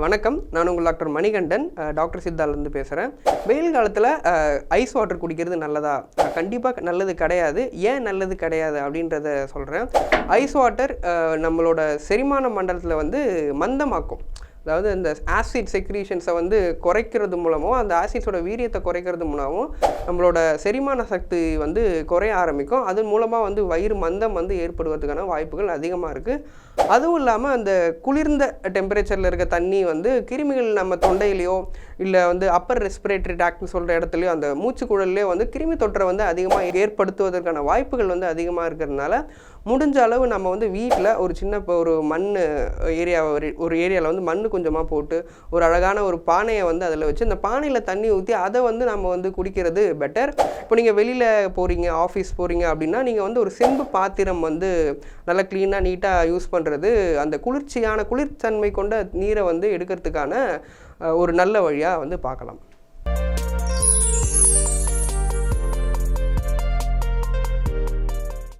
வணக்கம். நான் உங்கள் டாக்டர் மணிகண்டன். டாக்டர் சித்தாலேருந்து பேசுகிறேன் வெயில் காலத்தில் ஐஸ் வாட்டர் குடிக்கிறது நல்லதா? கண்டிப்பாக நல்லது கிடையாது. ஏன் நல்லது கிடையாது அப்படின்றத சொல்கிறேன் ஐஸ் வாட்டர் நம்மளோட செரிமான மண்டலத்தில் வந்து மந்தமாக்கும். அதாவது இந்த ஆசிட் செக்ரீஷன்ஸை வந்து குறைக்கிறது மூலமும் அந்த ஆசிட்ஸோட வீரியத்தை குறைக்கிறது மூலமும் நம்மளோட செரிமான சக்தி வந்து குறைய ஆரம்பிக்கும். அது மூலமாக வந்து வயிறு மந்தம் வந்து ஏற்படுவதற்கான வாய்ப்புகள் அதிகமாக இருக்குது அதுவும் இல்லாமல் அந்த குளிர்ந்த டெம்பரேச்சரில் இருக்க தண்ணி வந்து கிருமிகள் நம்ம தொண்டையிலையோ இல்லை வந்து அப்பர் ரெஸ்பிரேட்டரி ட்ராக்ட்னு சொல்கிற இடத்துலையோ அந்த மூச்சுக்குழல்லையோ வந்து கிருமி தொற்றை வந்து அதிகமாக ஏற்படுத்துவதற்கான வாய்ப்புகள் வந்து அதிகமாக இருக்கிறதுனால முடிஞ்ச அளவு நம்ம வந்து வீட்டில் ஒரு சின்ன இப்போ ஒரு மண் ஏரியா ஒரு ஒரு ஏரியாவில் வந்து மண் கொஞ்சமாக போட்டு ஒரு அழகான ஒரு பானையை வந்து அதில் வச்சு அந்த பானையில் தண்ணி ஊற்றி அதை வந்து நம்ம வந்து குடிக்கிறது பெட்டர் இப்போ நீங்கள் வெளியில் போகிறீங்க ஆஃபீஸ் போகிறீங்க அப்படின்னா நீங்கள் வந்து ஒரு செம்பு பாத்திரம் வந்து நல்லா க்ளீனாக நீட்டாக யூஸ் பண்ணுறது அந்த குளிர்ச்சியான குளிர்த்தன்மை கொண்ட நீரை வந்து எடுக்கிறதுக்கான ஒரு நல்ல வழியாக வந்து பார்க்கலாம்.